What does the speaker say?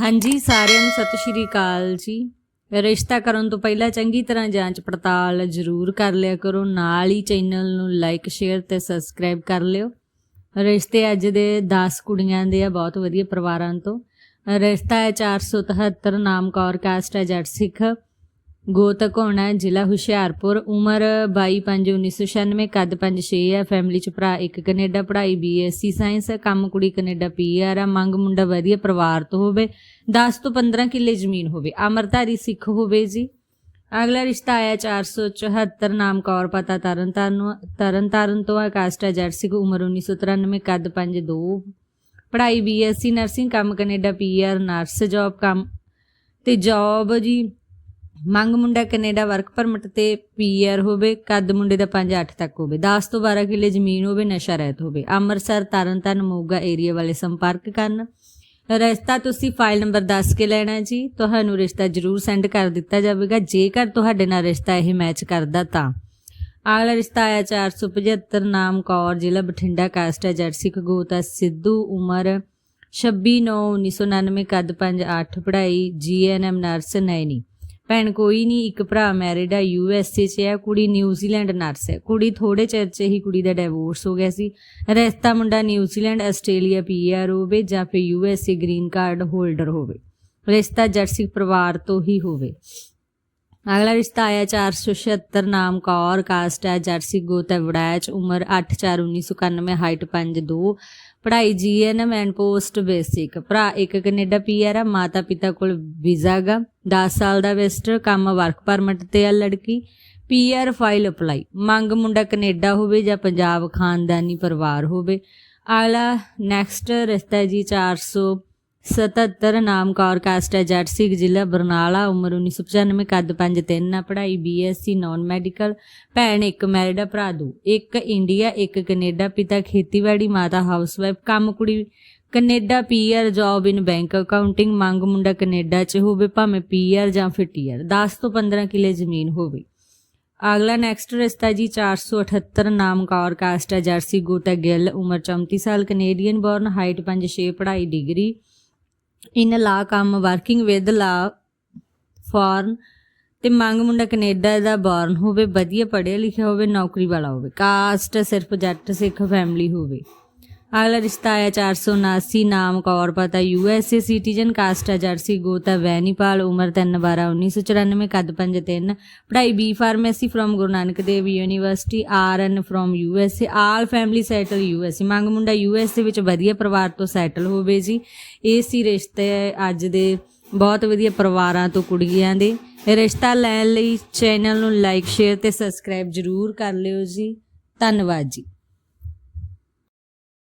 ਹਾਂਜੀ, ਸਾਰਿਆਂ ਨੂੰ ਸਤਿ ਸ਼੍ਰੀ ਅਕਾਲ ਜੀ। ਰਿਸ਼ਤਾ ਕਰਨ ਤੋਂ ਪਹਿਲਾਂ ਚੰਗੀ ਤਰ੍ਹਾਂ ਜਾਂਚ ਪੜਤਾਲ ਜ਼ਰੂਰ ਕਰ ਲਿਆ ਕਰੋ। ਨਾਲ ਹੀ ਚੈਨਲ ਨੂੰ ਲਾਈਕ ਸ਼ੇਅਰ ਤੇ ਸਬਸਕ੍ਰਾਈਬ ਕਰ ਲਿਓ। ਰਿਸ਼ਤੇ ਅੱਜ ਦੇ 10 ਕੁੜੀਆਂ ਦੇ ਆ ਬਹੁਤ ਵਧੀਆ ਪਰਿਵਾਰਾਂ ਤੋਂ। ਰਿਸ਼ਤਾ ਹੈ 473 ਨਾਮ ਕੌਰ ਕਾਸਟ ਹੈ ਜੱਟ ਸਿੱਖ। ਗੋਤਕ ਹੋਣਾ ਜ਼ਿਲ੍ਹਾ ਹੁਸ਼ਿਆਰਪੁਰ, ਉਮਰ 22/5/1996 ਕੱਦ 5-6 ਹੈ ਫੈਮਿਲੀ ਚ ਭਰਾ ਇੱਕ, ਕੈਨੇਡਾ ਪੜ੍ਹਾਈ ਬੀਐਸਸੀ ਸਾਇੰਸ ਹੈ, ਕੰਮ ਕੁੜੀ ਕੈਨੇਡਾ ਪੀਆਰ ਆ ਮੰਗ ਮੁੰਡਾ ਵਧੀਆ ਪਰਿਵਾਰ ਤੋਂ ਹੋਵੇ 10 ਤੋਂ 15 ਕਿੱਲੇ ਜ਼ਮੀਨ ਹੋਵੇ, ਅਮਰਧਾਰੀ ਸਿੱਖ ਹੋਵੇ ਜੀ। ਅਗਲਾ ਰਿਸ਼ਤਾ ਆਇਆ 474 ਨਾਮ ਕੌਰ, ਪਤਾ ਤਰਨਤਾਰਨ ਤਰਨਤਾਰਨ ਤੋਂ ਹੈ ਕਾਸਟ ਹੈ ਜੱਟ ਸਿੱਖ ਉਮਰ 1993 ਕੱਦ 5-2 ਪੜ੍ਹਾਈ ਬੀਐਸਸੀ ਨਰਸਿੰਗ ਕੰਮ ਕੈਨੇਡਾ ਪੀਆਰ ਨਰਸ ਜੌਬ ਕੰਮ ਤੇ ਜੌਬ ਜੀ। ਮੰਗ ਮੁੰਡਾ ਕੈਨੇਡਾ ਵਰਕ ਪਰਮਿਟ ਤੇ ਪੀਆਰ ਹੋਵੇ, ਕੱਦ ਮੁੰਡੇ ਦਾ 5-8 ਤੱਕ ਹੋਵੇ 10 ਤੋਂ 12 ਕਿੱਲੇ ਜ਼ਮੀਨ ਹੋਵੇ, ਨਸ਼ਾ ਰਹਿਤ ਹੋਵੇ। ਅੰਮ੍ਰਿਤਸਰ, ਤਰਨਤਾਰਨ, ਮੋਗਾ ਏਰੀਆ ਵਾਲੇ ਸੰਪਰਕ ਕਰਨ। ਰਿਸ਼ਤਾ ਤੁਸੀਂ ਫਾਈਲ ਨੰਬਰ 10 ਕੇ ਲੈਣਾ ਜੀ, ਤੁਹਾਨੂੰ ਰਿਸ਼ਤਾ ਜ਼ਰੂਰ ਸੈਂਡ ਕਰ ਦਿੱਤਾ ਜਾਵੇਗਾ। ਜੇਕਰ ਤੁਹਾਡੇ ਨਾਲ ਰਿਸ਼ਤਾ ਇਹ ਮੈਚ ਕਰਦਾ ਤਾਂ। ਅਗਲਾ ਰਿਸ਼ਤਾ ਆਇਆ 475 ਨਾਮ ਕੌਰ, ਜ਼ਿਲ੍ਹਾ ਬਠਿੰਡਾ ਕਾਸਟ ਹੈ ਜੱਟ ਸਿੱਖ ਗੋਤਾ ਸਿੱਧੂ, ਉਮਰ 26/9/1999 ਕੱਦ 5-8 ਪੜ੍ਹਾਈ ਜੀਐਨਐਮ ਨਰਸ ਨੈਣੀ। ਭੈਣ ਕੋਈ ਨਹੀਂ, ਇੱਕ ਭਰਾ ਮੈਰਿਡ ਹੈ ਏ 'ਚ ਹੈ ਕੁੜੀ ਨਿਊਜ਼ੀਲੈਂਡ ਨਰਸ ਹੈ ਕੁੜੀ ਥੋੜੇ ਚਿਰ 'ਚ ਹੀ ਕੁੜੀ ਦਾ ਡਿਵੋਰਸ ਹੋ ਗਿਆ ਸੀ। ਰਿਸ਼ਤਾ ਮੁੰਡਾ ਨਿਊਜ਼ੀਲੈਂਡ ਆਸਟ੍ਰੇਲੀਆ ਪੀਆਰ ਹੋਵੇ ਜਾਂ ਫਿਰ U S A green card holder ਹੋਵੇ। ਰਿਸ਼ਤਾ ਜਰਸੀ ਪਰਿਵਾਰ ਤੋਂ ਹੀ ਹੋਵੇ। ਅਗਲਾ ਰਿਸ਼ਤਾ ਆਇਆ 476 ਨਾਮ ਕੌਰ ਕਾਸਟ ਹੈ ਜਰਸੀ ਗੋਤ ਹੈ ਵੜੈਚ ਉਮਰ 8/4/1991 ਹਾਈਟ 5'2 ਪੜ੍ਹਾਈ G N M and post basic ਭਰਾ ਇੱਕ ਕੈਨੇਡਾ ਪੀਆਰ ਆ ਮਾਤਾ ਪਿਤਾ ਕੋਲ ਵੀਜ਼ਾ ਗਾ। 10 ਸਾਲ ਦਾ ਵੈਸਟਰ ਕੰਮ ਵਰਕ ਪਰਮਿਟ ਤੇ ਆ ਲੜਕੀ। ਪੀ ਆਰ ਫਾਈਲ ਅਪਲਾਈ ਮੰਗ ਮੁੰਡਾ ਕੈਨੇਡਾ ਹੋਵੇ ਜਾਂ ਪੰਜਾਬ ਖਾਨਦਾਨੀ ਪਰਿਵਾਰ ਹੋਵੇ। ਅਗਲਾ ਨੈਕਸਟ ਰਿਸ਼ਤਾ ਜੀ 400 77 ਨਾਮ ਕੌਰ ਕਾਸਟ ਹੈ ਜਰਸੀ ਜ਼ਿਲ੍ਹਾ ਬਰਨਾਲਾ, ਉਮਰ 1995 ਕੱਦ 53 ਨਾ ਪੜ੍ਹਾਈ ਬੀਐਸਸੀ ਨਾਨ ਮੈਡੀਕਲ ਭੈਣ ਇੱਕ ਮੈਰਿਡ ਭਰਾ ਦੋ, ਇੱਕ ਇੰਡੀਆ ਇੱਕ ਕੈਨੇਡਾ ਪਿਤਾ ਖੇਤੀਬਾੜੀ, ਮਾਤਾ ਹਾਊਸਵਾਈਫ ਕੰਮ ਕੁੜੀ Canada PR job in bank accounting ਮੰਗ ਮੁੰਡਾ ਕੈਨੇਡਾ ਚ ਹੋਵੇ, ਭਾਵੇਂ ਪੀਆਰ ਜਾਂ ਫਿਰ ਟੀਆਰ 10 ਤੋਂ 15 ਕਿਲੇ ਜ਼ਮੀਨ ਹੋਵੇ। ਅਗਲਾ ਨੈਕਸਟ ਰਿਸ਼ਤਾ ਜੀ 478 ਨਾਮ ਕੌਰ ਕਾਸਟ ਹੈ ਜਰਸੀ ਗੋਟਾ ਗਿੱਲ, ਉਮਰ 34 ਸਾਲ ਕੈਨੇਡੀਅਨ ਬੌਰਨ ਹਾਈਟ 5'6 ਪੜ੍ਹਾਈ ਡਿਗਰੀ ਇਨ ਲਾ ਕੰਮ ਵਰਕਿੰਗ ਵਿਦ ਲਾ ਫੋਰਨ ਤੇ ਮੰਗ ਮੁੰਡਾ ਕੈਨੇਡਾ ਦਾ ਬੋਰਨ ਹੋਵੇ, ਵਧੀਆ ਪੜ੍ਹਿਆ ਲਿਖਿਆ ਹੋਵੇ, ਨੌਕਰੀ ਵਾਲਾ ਹੋਵੇ ਕਾਸਟ ਸਿਰਫ ਜੱਟ, ਸਿੱਖ ਫੈਮਿਲੀ ਹੋਵੇ। ਅਗਲਾ ਰਿਸ਼ਤਾ ਆਇਆ 479 ਨਾਮ ਕੌਰ, ਪਤਾ ਯੂਐਸਏ ਸਿਟੀਜ਼ਨ, ਕਾਸਟ ਹੈ ਜਰਸੀ ਗੋਤਾ ਵੈਨੀਪਾਲ, ਉਮਰ 3/12/1994 ਕੱਦ 5'3 ਪੜ੍ਹਾਈ B pharmacy from Guru Nanak Dev university RN from USA all family settle USA ਮੰਗ ਮੁੰਡਾ ਯੂਐਸਏ ਵਿੱਚ ਵਧੀਆ ਪਰਿਵਾਰ ਤੋਂ ਸੈਟਲ ਹੋਵੇ ਜੀ। ਇਹ ਸੀ ਰਿਸ਼ਤੇ ਅੱਜ ਦੇ ਬਹੁਤ ਵਧੀਆ ਪਰਿਵਾਰਾਂ ਤੋਂ ਕੁੜੀਆਂ ਦੇ। ਰਿਸ਼ਤਾ ਲੈਣ ਲਈ ਚੈਨਲ ਨੂੰ ਲਾਈਕ ਸ਼ੇਅਰ ਤੇ ਸਬਸਕ੍ਰਾਈਬ ਜ਼ਰੂਰ ਕਰ ਲਿਓ ਜੀ। ਧੰਨਵਾਦ ਜੀ।